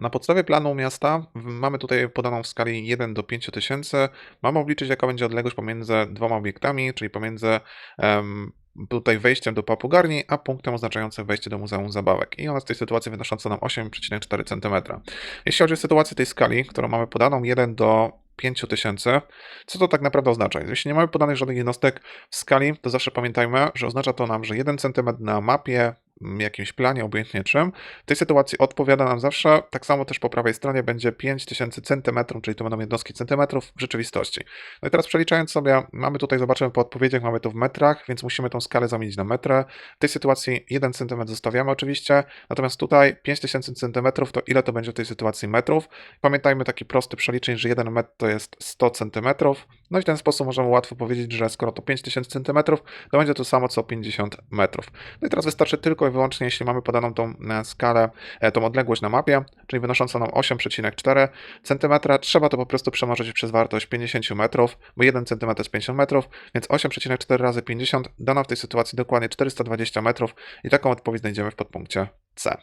Na podstawie planu miasta mamy tutaj podaną w skali 1 do 5000. Mamy obliczyć, jaka będzie odległość pomiędzy dwoma obiektami, czyli pomiędzy em, tutaj wejściem do papugarni, a punktem oznaczającym wejście do Muzeum Zabawek. I ona w tej sytuacji wynosząca nam 8,4 cm. Jeśli chodzi o sytuację tej skali, którą mamy podaną 1 do 5000, co to tak naprawdę oznacza? Jeśli nie mamy podanych żadnych jednostek w skali, to zawsze pamiętajmy, że oznacza to nam, że 1 cm na mapie, jakimś planie, obojętnie czym, w tej sytuacji odpowiada nam zawsze, tak samo też po prawej stronie będzie 5000 cm, czyli to będą jednostki centymetrów w rzeczywistości. No i teraz przeliczając sobie, mamy tutaj, zobaczymy po odpowiedziach, mamy to w metrach, więc musimy tą skalę zamienić na metry. W tej sytuacji 1 cm zostawiamy oczywiście, natomiast tutaj 5000 cm to ile to będzie w tej sytuacji metrów? Pamiętajmy taki prosty przeliczeń, że 1 metr to jest 100 cm, no i w ten sposób możemy łatwo powiedzieć, że skoro to 5000 cm, to będzie to samo co 50 metrów. No i teraz wystarczy tylko i wyłącznie, jeśli mamy podaną tą e, skalę, e, tą odległość na mapie, czyli wynoszącą nam 8,4 cm, trzeba to po prostu przemnożyć przez wartość 50 metrów, bo 1 cm jest 50 metrów, więc 8,4 razy 50 da nam w tej sytuacji dokładnie 420 metrów i taką odpowiedź znajdziemy w podpunkcie C.